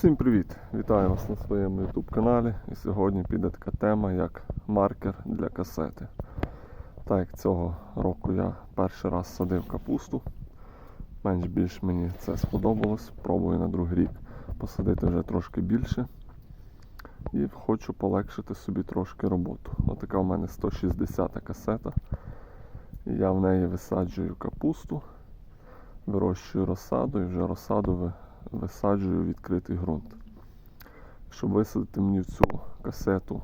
Всім привіт! Вітаю вас на своєму YouTube каналі. І сьогодні піде така тема як маркер для касети. Так як цього року я перший раз садив капусту. Менш більш мені це сподобалось. Пробую на другий рік посадити вже трошки більше. І хочу полегшити собі трошки роботу. Отака у мене 160 касета. Я в неї висаджую капусту, вирощую розсаду і вже розсаду висаджую відкритий ґрунт. Щоб висадити мені в цю касету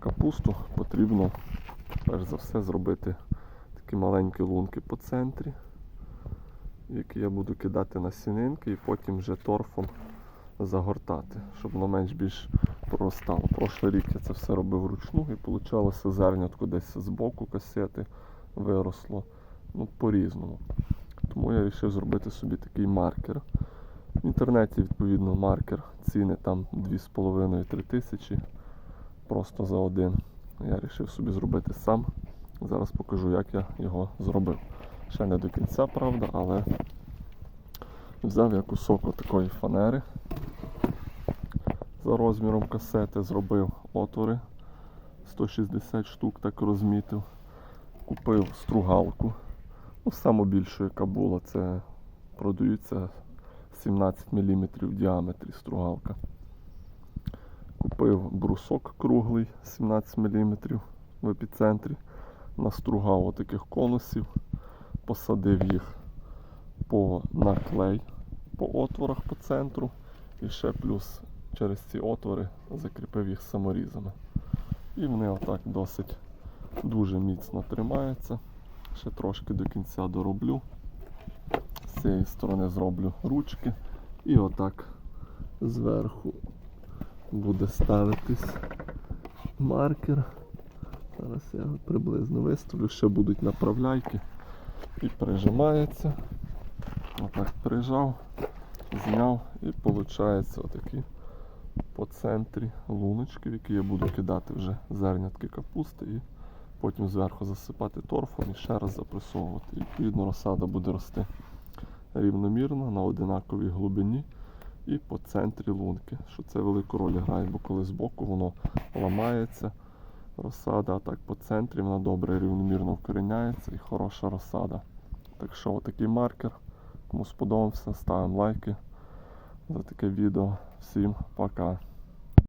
капусту, потрібно перш за все зробити такі маленькі лунки по центрі, які я буду кидати на сінинки і потім вже торфом загортати, щоб воно менш більш проростало. Прошлий рік я це все робив вручну і вийшло зернятко десь з боку касети виросло. Ну, по-різному. Тому я вирішив зробити собі такий маркер. В інтернеті, відповідно, маркер ціни там 2,5-3 тисячі просто за один. Я вирішив собі зробити сам. Зараз покажу, як я його зробив. Ще не до кінця, правда, але взяв я кусок такої фанери за розміром касети, зробив отвори 160 штук, так розмітив. Купив стругалку. Ну, саму яка була, це продаються 17 мм в діаметрі стругалка. Купив брусок круглий 17 мм в епіцентрі. Настругав отаких конусів, посадив їх по наклей по отворах по центру і ще плюс через ці отвори закріпив їх саморізами. І вони отак досить дуже міцно тримаються. Ще трошки до кінця дороблю. З цієї сторони зроблю ручки і отак зверху буде ставитись маркер. Зараз я приблизно виставлю, ще будуть направляйки і прижимається. Отак прижав, зняв і виходить отакі по центрі луночки, в які я буду кидати вже зернятки капусти і потім зверху засипати торфом і ще раз запресовувати. І відповідно розсада буде рости рівномірно на одинаковій глибині і по центрі лунки. Що це велику роль грає, бо коли збоку воно ламається, розсада, а так по центрі вона добре рівномірно вкоріняється і хороша розсада. Так що отакий маркер. Кому сподобався, ставимо лайки за таке відео. Всім пока.